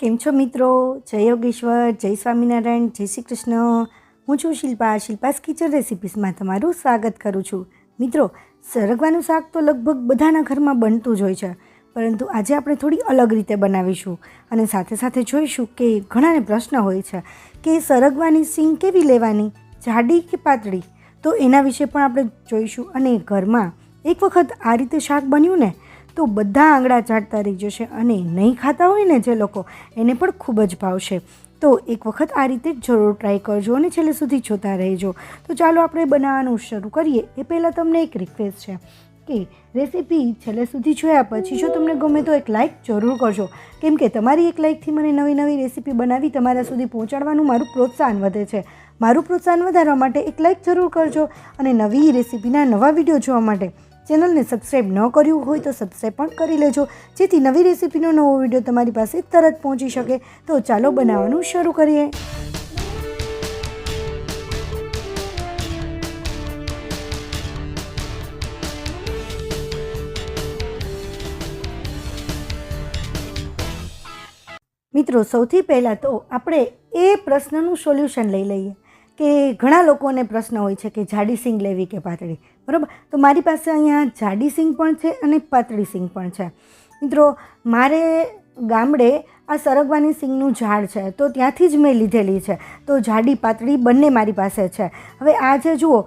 કેમ છો મિત્રો? જય યોગેશ્વર, જય સ્વામિનારાયણ, જય શ્રી કૃષ્ણ. હું છું શિલ્પા. શિલ્પાસ કિચન રેસિપીસમાં તમારું સ્વાગત કરું છું. મિત્રો, સરગવાનું શાક તો લગભગ બધાના ઘરમાં બનતું જ હોય છે, પરંતુ આજે આપણે થોડી અલગ રીતે બનાવીશું અને સાથે સાથે જોઈશું કે ઘણાને પ્રશ્ન હોય છે કે સરગવાની સિંગ કેવી લેવાની, જાડી કે પાતળી? તો એના વિશે પણ આપણે જોઈશું અને ઘરમાં એક વખત આ રીતે શાક બન્યું ને તો બધા આંગળા ચાટતા રહી જશે અને નહીં ખાતા હોય ને જે લોકો, એને પણ ખૂબ જ ભાવશે તો એક વખત આ રીતે જરૂર ટ્રાય કરજો અને છેલ્લે સુધી જોતા રહેજો. તો ચાલો આપણે બનાવવાનું શરૂ કરીએ. એ પહેલાં તમને એક રિક્વેસ્ટ છે કે રેસીપી છેલ્લે સુધી જોયા પછી જો તમને ગમે તો એક લાઇક જરૂર કરજો. કેમ કે તમારી એક લાઇકથી મને નવી નવી રેસીપી બનાવી તમારા સુધી પહોંચાડવાનું મારું પ્રોત્સાહન વધે છે. મારું પ્રોત્સાહન વધારવા માટે એક લાઇક જરૂર કરજો અને નવી રેસીપીના નવા વીડિયો જોવા માટે. ચેનલને સબસ્ક્રાઈબ ન કર્યું હોય તો સબસ્ક્રાઈબ પણ કરી લેજો. જેથી નવી રેસીપીનો નવો વીડિયો તમારી પાસે તરત પહોંચી શકે. તો ચાલો બનાવવાનું શરૂ કરીએ. મિત્રો, સૌથી પહેલાં તો આપણે એ પ્રશ્નનું સોલ્યુશન લઈ લઈએ. કે ઘણા લોકોને પ્રશ્ન હોય છે કે જાડી સિંગ લેવી કે પાતળી? બરાબર? તો મારી પાસે અહીંયા જાડી સિંગ પણ છે અને પાતળી સિંગ પણ છે. મિત્રો, મારે ગામડે આ સરગવાની સિંગનું ઝાડ છે, તો ત્યાંથી જ મેં લીધેલી છે. તો જાડી પાતળી બંને મારી પાસે છે. હવે આ જે જુઓ,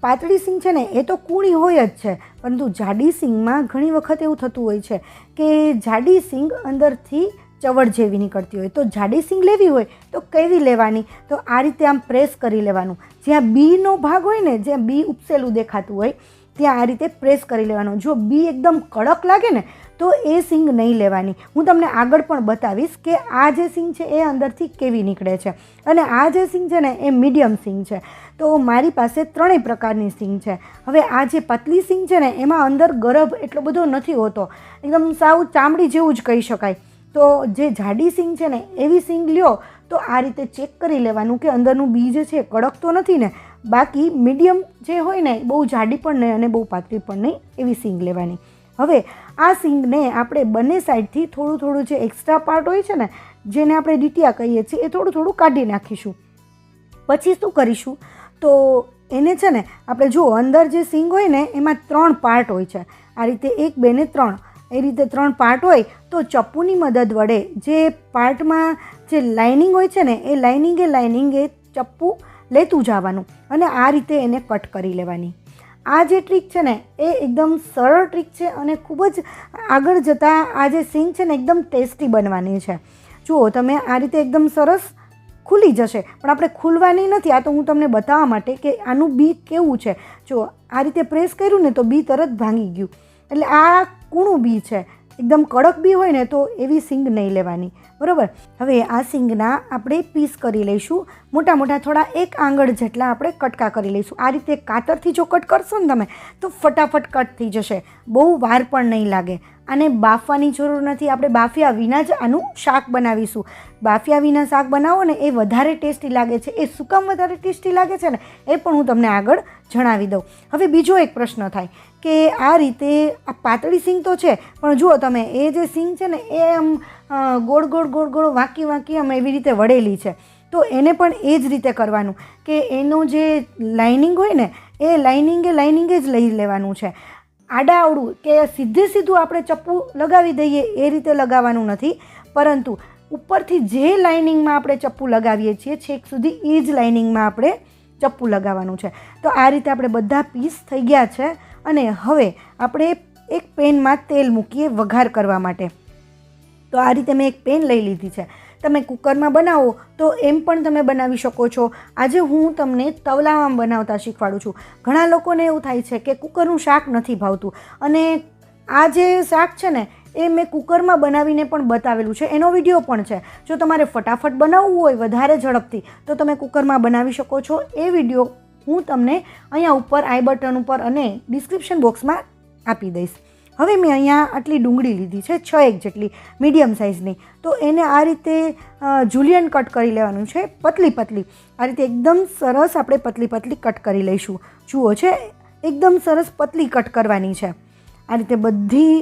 પાતળી સિંગ છે ને, એ તો કૂણી હોય જ છે, પરંતુ જાડી સિંગમાં ઘણી વખત એવું થતું હોય છે કે જાડી સિંગ અંદરથી ચવડ જેવી નીકળતી હોય, તો જાડી સિંગ લેવી હોય તો કેવી લેવાની? તો આ રીતે આમ પ્રેસ કરી લેવાનું. જ્યાં બીનો ભાગ હોય ને, જ્યાં બી ઉપસેલું દેખાતું હોય, ત્યાં આ રીતે પ્રેસ કરી લેવાનું. જો બી એકદમ કડક લાગે ને, તો એ સિંગ નહીં લેવાની. હું તમને આગળ પણ બતાવીશ કે આ જે સિંગ છે, એ અંદરથી કેવી નીકળે છે. અને આ જે સિંગ છે ને, એ મીડિયમ સિંગ છે. તો મારી પાસે ત્રણેય પ્રકારની સિંગ છે. હવે આ જે પતલી સિંગ છે ને, એમાં અંદર ગરભ એટલો બધો નથી હોતો. એકદમ સાવ ચામડી જેવું જ કહી શકાય. તો જે જાડી સિંગ છે ને, એવી સિંગ લ્યો, તો આ રીતે ચેક કરી લેવાનું કે અંદરનું બીજ છે કડક તો નથી ને, બાકી મીડિયમ જે હોય ને બહુ જાડી પણ નહીં અને બહુ પાતળી પણ નહીં એવી સિંગ લેવાની. હવે, આ સિંગને આપણે બંને સાઈડથી થોડું થોડું જે એક્સ્ટ્રા પાર્ટ હોય છે ને, જેને આપણે ડીટિયા કહીએ છીએ, એ થોડું થોડું કાઢી નાખીશું. પછી શું કરીશું? તો એને છે ને, આપણે જો અંદર જે સિંગ હોય ને, એમાં ત્રણ પાર્ટ હોય છે. આ રીતે એક, બે ને ત્રણ. એ રીતે ત્રણ પાર્ટ હોય, તો ચપ્પુની મદદ વડે જે પાર્ટમાં જે લાઇનિંગ હોય છે ને, એ લાઇનિંગે લાઇનિંગે ચપ્પુ લેતું જવાનું અને આ રીતે એને કટ કરી લેવાની. આ જે ટ્રીક છે ને, એ એકદમ સરળ ટ્રીક છે અને ખૂબ જ આગળ જતાં આ જે સિંગ છે ને, એકદમ ટેસ્ટી બનવાની છે. જુઓ, તમે આ રીતે એકદમ સરસ ખુલી જશે. પણ આપણે ખુલવાની નથી, આ તો હું તમને બતાવવા માટે કે આનું બી કેવું છે. જો આ રીતે પ્રેસ કર્યું ને, તો બી તરત ભાંગી ગયું. એટલે આ કૂણું બી છે. એકદમ કડક બી હોય ને તો એવી સિંગ નહીં લેવાની. બરાબર? હવે આ સિંગના આપણે પીસ કરી લઈશું. મોટા મોટા થોડા એક આંગળ જેટલા આપણે કટકા કરી લઈશું. આ રીતે કાતરથી જો કટ કરશો ને તમે, તો ફટાફટ કટ થઈ જશે. બહુ વાર પણ નહીં લાગે. આને બાફવાની જરૂર નથી. આપણે બાફ્યા વિના જ આનું શાક બનાવીશું. બાફ્યા વિના શાક બનાવો ને એ વધારે ટેસ્ટી લાગે છે. એ સુકમ વધારે ટેસ્ટી લાગે છે ને, એ પણ હું તમને આગળ જણાવી દઉં. હવે બીજો એક પ્રશ્ન થાય કે આ રીતે આ પાતળી સિંગ તો છે, પણ જુઓ તમે, એ જે સિંગ છે ને, એ આમ ગોળ ગોળ ગોળ ગોળ વાંકી વાંકી અમે એવી રીતે વળેલી છે. તો એને પણ એ જ રીતે કરવાનું કે એનું જે લાઇનિંગ હોય ને, એ લાઇનિંગે લાઇનિંગે જ લઈ લેવાનું છે. આડાઆવડું કે સીધે સીધું આપણે ચપ્પુ લગાવી દઈએ એ રીતે લગાવવાનું નથી. પરંતુ ઉપરથી જે લાઇનિંગમાં આપણે ચપ્પુ લગાવીએ છીએ, છેક સુધી એ જ લાઇનિંગમાં આપણે ચપ્પુ લગાવવાનું છે. તો આ રીતે આપણે બધા પીસ થઈ ગયા છે અને હવે આપણે એક પેનમાં તેલ મૂકીએ વઘાર કરવા માટે. તો આ રીતે મેં એક પેન લઈ લીધી છે. તમે કુકરમાં બનાવો તો એમ પણ તમે બનાવી શકો છો. આજે હું તમને તવલામાં બનાવતા શીખવાડું છું. ઘણા લોકોને એવું થાય છે કે કુકરનું શાક નથી ભાવતું. અને આ જે શાક છે ને, એ મેં કુકરમાં બનાવીને પણ બતાવેલું છે. એનો વીડિયો પણ છે. જો તમારે ફટાફટ બનાવવું હોય વધારે ઝડપથી, તો તમે કુકરમાં બનાવી શકો છો. એ વીડિયો હું તમને અહીંયા ઉપર, આઈ બટન ઉપર અને ડિસ્ક્રિપ્શન બોક્સમાં આપી દઈશ. હવે મેં અહીંયા આટલી ડુંગળી લીધી છે, છ એક જેટલી, મીડિયમ સાઇઝની. તો એને આ રીતે જુલિયન કટ કરી લેવાનું છે, પતલી પતલી. આ રીતે એકદમ સરસ આપણે પતલી પતલી કટ કરી લઈશું. જુઓ છે, એકદમ સરસ પતલી કટ કરવાની છે. આ રીતે બધી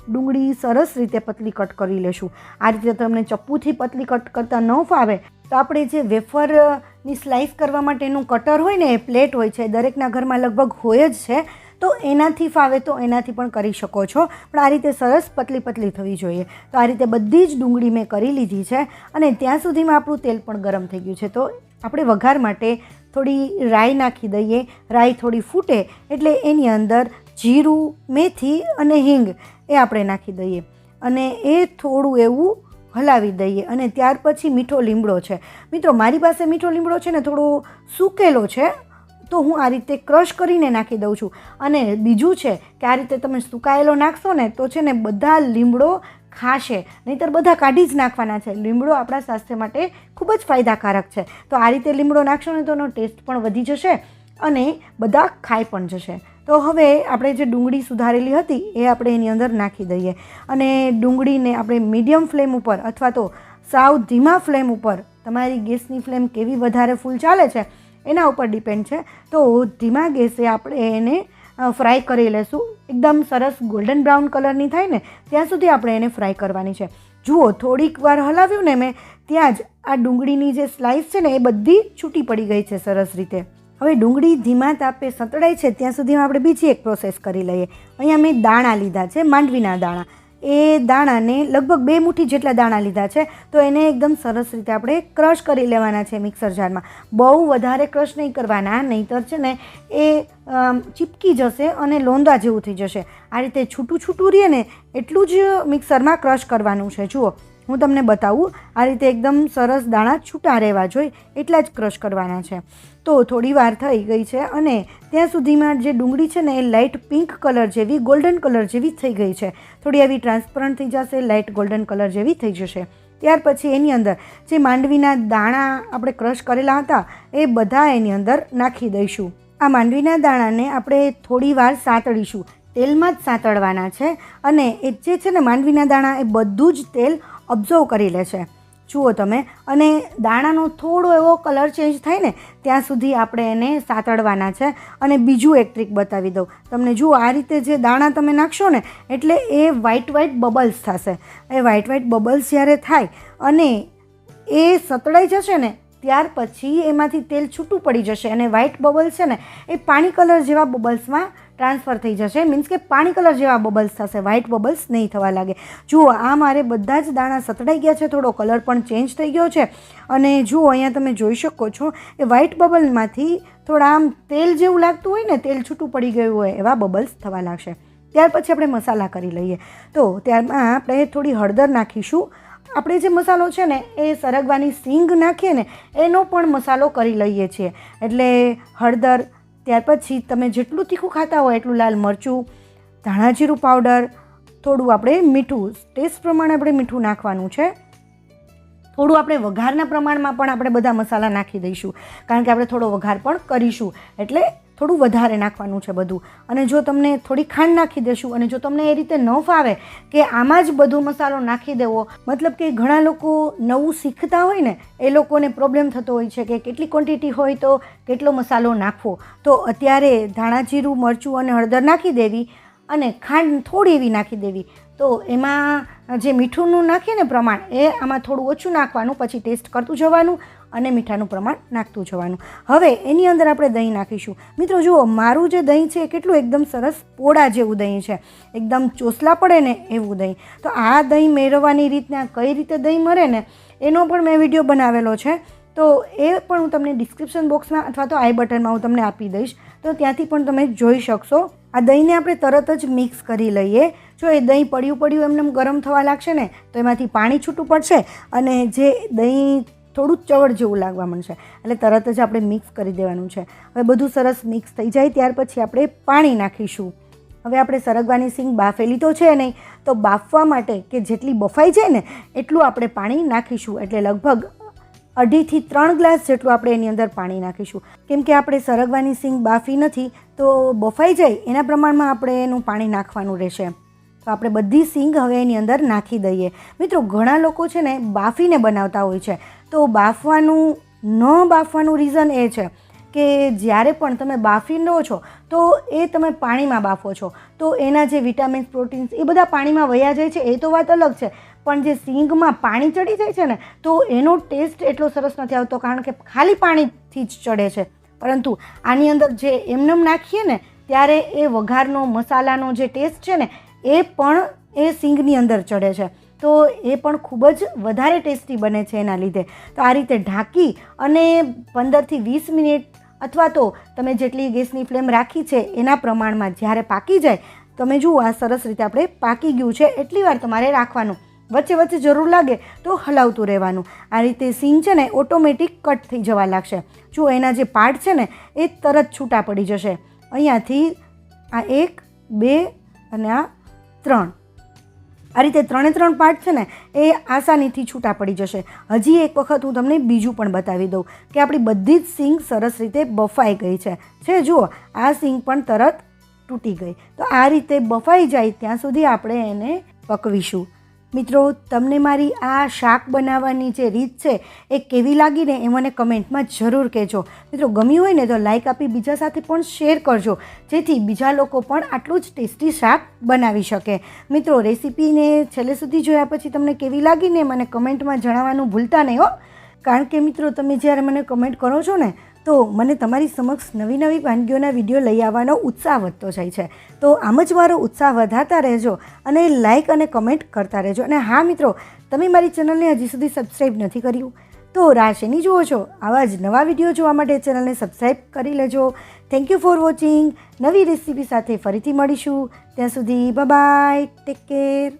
ડુંગળી સરસ રીતે પતલી કટ કરી લેશું. આ રીતે તમને ચપ્પુથી પતલી કટ કરતાં ન ફાવે તો આપણે જે વેફરની સ્લાઇસ કરવા માટેનું કટર હોય ને, એ પ્લેટ હોય છે દરેકના ઘરમાં લગભગ હોય જ છે. તો એનાથી ફાવે તો એનાથી પણ કરી શકો છો. પણ આ રીતે સરસ પતલી પતલી થવી જોઈએ. તો આ રીતે બધી જ ડુંગળી મેં કરી લીધી છે અને ત્યાં સુધીમાં આપણું તેલ પણ ગરમ થઈ ગયું છે. તો આપણે વઘાર માટે થોડી રાઈ નાખી દઈએ. રાઈ થોડી ફૂટે એટલે એની અંદર જીરું, મેથી અને હિંગ એ આપણે નાખી દઈએ. અને એ થોડું એવું હલાવી દઈએ અને ત્યાર પછી મીઠો લીમડો છે. મિત્રો, મારી પાસે મીઠો લીમડો છે ને થોડો સૂકેલો છે. તો હું આ રીતે ક્રશ કરીને નાખી દઉં છું. અને બીજું છે કે આ રીતે તમે સુકાયેલો નાખશો ને, તો છે ને બધા લીમડો ખાશે. નહીંતર બધા કાઢી જ નાખવાના છે. લીમડો આપણા સ્વાસ્થ્ય માટે ખૂબ જ ફાયદાકારક છે. તો આ રીતે લીમડો નાખશો ને, તો એનો ટેસ્ટ પણ વધી જશે અને બધા ખાઈ પણ જશે. તો હવે આપણે જે ડુંગળી સુધારેલી હતી, એ આપણે એની અંદર નાખી દઈએ. અને ડુંગળીને આપણે મીડિયમ ફ્લેમ ઉપર અથવા તો સાવ ધીમા ફ્લેમ ઉપર, તમારી ગેસની ફ્લેમ કેવી વધારે ફૂલ ચાલે છે એના ઉપર ડિપેન્ડ છે. તો ધીમા ગેસે આપણે એને ફ્રાય કરી લેશું. એકદમ સરસ ગોલ્ડન બ્રાઉન કલરની થાય ને, ત્યાં સુધી આપણે એને ફ્રાય કરવાની છે. જુઓ, થોડીક વાર હલાવ્યું ને મેં, ત્યાં જ આ ડુંગળીની જે સ્લાઇસ છે ને, એ બધી છૂટી પડી ગઈ છે સરસ રીતે. હવે ડુંગળી ધીમા તાપે સતળાય છે, ત્યાં સુધીમાં આપણે બીજી એક પ્રોસેસ કરી લઈએ. અહીંયા મેં દાણા લીધા છે, માંડવીના દાણા. એ દાણાને લગભગ બે મુઠ્ઠી જેટલા દાણા લીધા છે, તો એને એકદમ સરસ રીતે આપણે ક્રશ કરી લેવાના છે મિક્સર જારમાં. બહુ વધારે ક્રશ નહીં કરવાના, નહીંતર છે ને એ ચીપકી જશે અને લોંદા જેવું થઈ જશે. આ રીતે છૂટું છૂટું રહે ને, એટલું જ મિક્સરમાં ક્રશ કરવાનું છે. જુઓ હું તમને બતાવું, આ રીતે એકદમ સરસ દાણા છૂટા રહેવા જોઈએ, એટલા જ ક્રશ કરવાના છે. તો થોડી વાર થઈ ગઈ છે અને ત્યાં સુધીમાં જે ડુંગળી છે ને, એ લાઇટ પિંક કલર જેવી ગોલ્ડન કલર જેવી થઈ ગઈ છે. થોડી આવી ટ્રાન્સપરન્ટ થઈ જશે લાઇટ ગોલ્ડન કલર જેવી થઈ જશે. ત્યાર પછી એની અંદર જે માંડવીના દાણા આપણે ક્રશ કરેલા હતા, એ બધા એની અંદર નાખી દઈશું. આ માંડવીના દાણાને આપણે થોડી વાર સાતળીશું. તેલમાં જ સાતળવાના છે અને એ જે છે ને માંડવીના દાણા, એ બધું જ તેલ ઓબ્ઝર્વ કરી લે છે. જુઓ તમે, અને દાણાનો થોડો એવો કલર ચેન્જ થાય ને ત્યાં સુધી આપણે એને સાતડવાના છે. અને બીજું એક ટ્રીક બતાવી દઉં. તમને જુઓ, આ રીતે જે દાણા તમે નાખશો ને, એટલે એ વ્હાઇટ વ્હાઇટ બબલ્સ થશે. એ વ્હાઇટ વ્હાઇટ બબલ્સ જ્યારે થાય અને એ સતળાઈ જશે ને, ત્યાર પછી એમાંથી તેલ છૂટું પડી જશે. અને વ્હાઇટ બબલ્સ છે ને, એ પાણી કલર જેવા બબલ્સમાં ટ્રાન્સફર થઈ જશે. મીન્સ કે પાણી કલર જેવા બબલ્સ થશે. વ્હાઇટ બબલ્સ નહીં થવા લાગે. જુઓ, આ મારે બધા જ દાણા સતડાઈ ગયા છે. થોડો કલર પણ ચેન્જ થઈ ગયો છે. અને જુઓ, અહીંયા તમે જોઈ શકો છો એ વ્હાઇટ બબલમાંથી થોડા આમ તેલ જેવું લાગતું હોય ને, તેલ છૂટું પડી ગયું હોય એવા બબલ્સ થવા લાગશે. ત્યાર પછી આપણે મસાલા કરી લઈએ. તો ત્યારમાં આપણે થોડી હળદર નાખીશું. આપણે જે મસાલો છે ને, એ સરગવાની સિંગ નાખીએ ને, એનો પણ મસાલો કરી લઈએ છીએ. એટલે હળદર ત્યાર પછી તમે જેટલું તીખું ખાતા હોય એટલું લાલ મરચું ધાણા જીરું પાવડર, થોડું આપણે મીઠું, ટેસ્ટ પ્રમાણે આપણે મીઠું નાખવાનું છે. થોડું આપણે વઘારના પ્રમાણમાં પણ આપણે બધા મસાલા નાખી દઈશું. કારણ કે આપણે થોડો વઘાર પણ કરીશું. એટલે થોડું વધારે નાખવાનું છે બધું. અને જો તમને થોડી ખાંડ નાખી દેશું અને જો તમને એ રીતે ન ફાવે કે આમાં જ બધો મસાલો નાખી દેવો, મતલબ કે ઘણા લોકો નવું શીખતા હોય ને, એ લોકોને પ્રોબ્લેમ થતો હોય છે કે કેટલી ક્વોન્ટિટી હોય તો કેટલો મસાલો નાખવો. તો અત્યારે ધાણા જીરું, મરચું અને હળદર નાખી દેવી અને ખાંડ થોડી એવી નાખી દેવી. તો એમાં જે મીઠુંનું નાખીએ ને પ્રમાણ, એ આમાં થોડું ઓછું નાખવાનું, પછી ટેસ્ટ કરતું જવાનું અને મીઠાનું પ્રમાણ નાખતું જવાનું. હવે એની અંદર આપણે દહીં નાખીશું. મિત્રો, જુઓ, મારું જે દહીં છે એ કેટલું એકદમ સરસ પોળા જેવું દહીં છે. એકદમ ચોસલા પડે ને એવું દહીં. તો આ દહીં મેળવવાની રીતના કઈ રીતે દહીં મળે ને, એનો પણ મેં વીડિયો બનાવેલો છે. તો એ પણ હું તમને ડિસ્ક્રિપ્શન બોક્સમાં અથવા તો આઈ બટનમાં હું તમને આપી દઈશ. તો ત્યાંથી પણ તમે જોઈ શકશો. આ દહીંને આપણે તરત જ મિક્સ કરી લઈએ. જો એ દહીં પડ્યું પડ્યું એમને ગરમ થવા લાગશે ને, તો એમાંથી પાણી છૂટું પડશે અને જે દહીં થોડું ચવડ જેવું લાગવા માંડશે. એટલે તરત જ આપણે મિક્સ કરી દેવાનું છે. હવે બધું સરસ મિક્સ થઈ જાય, ત્યાર પછી આપણે પાણી નાખીશું. હવે આપણે સરગવાની સિંગ બાફેલી તો છે નહીં, તો બાફવા માટે કે જેટલી બફાઈ જાય ને, એટલું આપણે પાણી નાખીશું. એટલે લગભગ અઢીથી ત્રણ ગ્લાસ જેટલું આપણે એની અંદર પાણી નાખીશું. કેમ કે આપણે સરગવાની સિંગ બાફી નથી, તો બફાઈ જાય એના પ્રમાણમાં આપણે એનું પાણી નાખવાનું રહેશે. તો આપણે બધી સિંગ હવે એની અંદર નાખી દઈએ. મિત્રો, ઘણા લોકો છે ને બાફીને બનાવતા હોય છે. તો બાફવાનું, ન બાફવાનું રીઝન એ છે કે જ્યારે પણ તમે બાફી લો છો, તો એ તમે પાણીમાં બાફો છો. તો એના જે વિટામિન્સ પ્રોટીન્સ એ બધા પાણીમાં વયા જાય છે. એ તો વાત અલગ છે. પણ જે સિંગમાં પાણી ચડી જાય છે ને, તો એનો ટેસ્ટ એટલો સરસ નથી આવતો, કારણ કે ખાલી પાણીથી જ ચડે છે. પરંતુ આની અંદર જે એમનેમ નાખીએ ને, ત્યારે એ વઘારનો, મસાલાનો જે ટેસ્ટ છે ને, એ પણ એ સિંગની અંદર ચડે છે. તો એ પણ ખૂબ જ વધારે ટેસ્ટી બને છે એના લીધે. તો આ રીતે ઢાંકી અને પંદરથી વીસ મિનિટ અથવા તો તમે જેટલી ગેસની ફ્લેમ રાખી છે, એના પ્રમાણમાં જ્યારે પાકી જાય, તમે જુઓ આ સરસ રીતે આપણે પાકી ગયું છે, એટલી વાર તમારે રાખવાનું. વચ્ચે વચ્ચે જરૂર લાગે તો હલાવતું રહેવાનું. આ રીતે સિંગ છે ને ઓટોમેટિક કટ થઈ જવા લાગશે. જો એના જે પાર્ટ છે ને, એ તરત છૂટા પડી જશે. અહીંયાથી આ એક, બે અને આ ત્રણ. આ રીતે ત્રણે ત્રણ પાર્ટ છે ને, એ આસાનીથી છૂટા પડી જશે. હજી એક વખત હું તમને બીજું પણ બતાવી દઉં કે આપણી બધી જ સિંગ સરસ રીતે બફાઈ ગઈ છે. છે, જુઓ, આ સિંગ પણ તરત તૂટી ગઈ. તો આ રીતે બફાઈ જાય ત્યાં સુધી આપણે એને પકવીશું. મિત્રો, તમને મારી આ શાક બનાવવાની જે રીત છે એ કેવી લાગીને એ મને કમેન્ટમાં જરૂર કહેજો. મિત્રો, ગમ્યું હોય ને તો લાઈક આપી, બીજા સાથે પણ શેર કરજો, જેથી બીજા લોકો પણ આટલું જ ટેસ્ટી શાક બનાવી શકે. મિત્રો રેસીપીને છેલ્લે સુધી જોયા પછી તમને કેવી લાગીને મને કમેન્ટમાં જણાવવાનું ભૂલતા નહીં હો. કારણ કે મિત્રો, તમે જ્યારે મને કમેન્ટ કરો છો ને તો મને તમારી સમક્ષ નવી નવી વાનગીઓના વીડિયો લઈ આવવાનો ઉત્સાહ વધતો જાય છે. તો આમ જ મારો ઉત્સાહ વધારતા રહેજો અને લાઇક અને કમેન્ટ કરતા રહેજો. અને હા મિત્રો, તમે મારી ચેનલને હજી સુધી સબસ્ક્રાઈબ નથી કર્યું, તો રાહ શેની જુઓ છો. આવા જ નવા વીડિયો જોવા માટે ચેનલને સબસ્ક્રાઈબ કરી લેજો. થેન્ક યુ ફોર વોચિંગ નવી રેસીપી સાથે ફરીથી મળીશું. ત્યાં સુધી બાય ટેક કેર